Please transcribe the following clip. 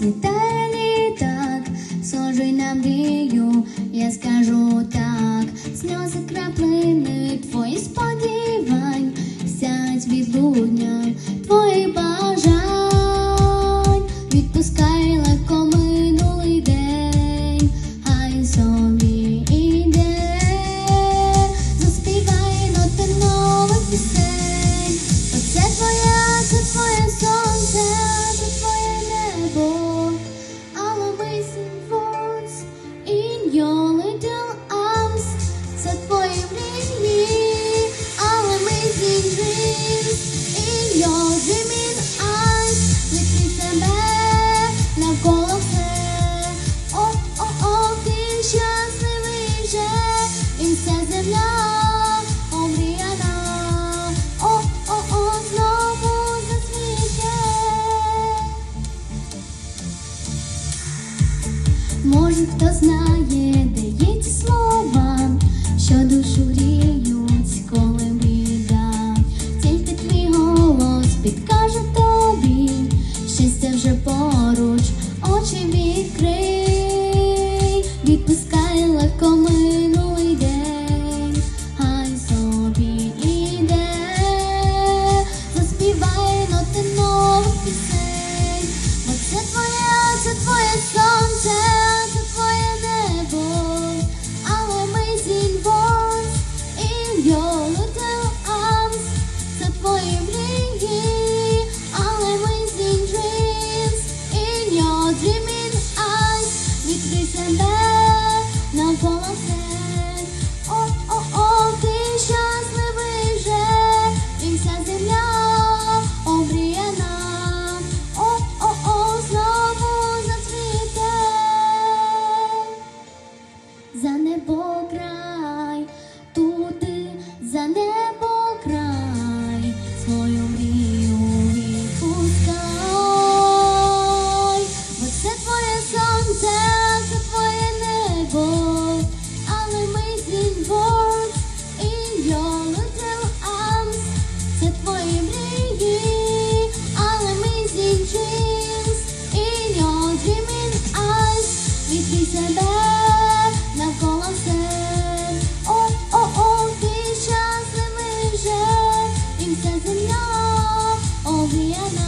розлітає літак, схожий на мрію, я скажу так, сльози краплини твої сподівань, your little Може, хто знає, де є ці слова, що душу гріють, коли біда. Тільки твій голос підкаже тобі, щастя вже поруч, очі відкрий, відпускай за небо край, свою мрію відпускай, бо це твоє сонце, це твоє небо, але words in your little arms, це твої мрії, але amazing dreams in your dreaming eyes, відкрий себе Louisiana.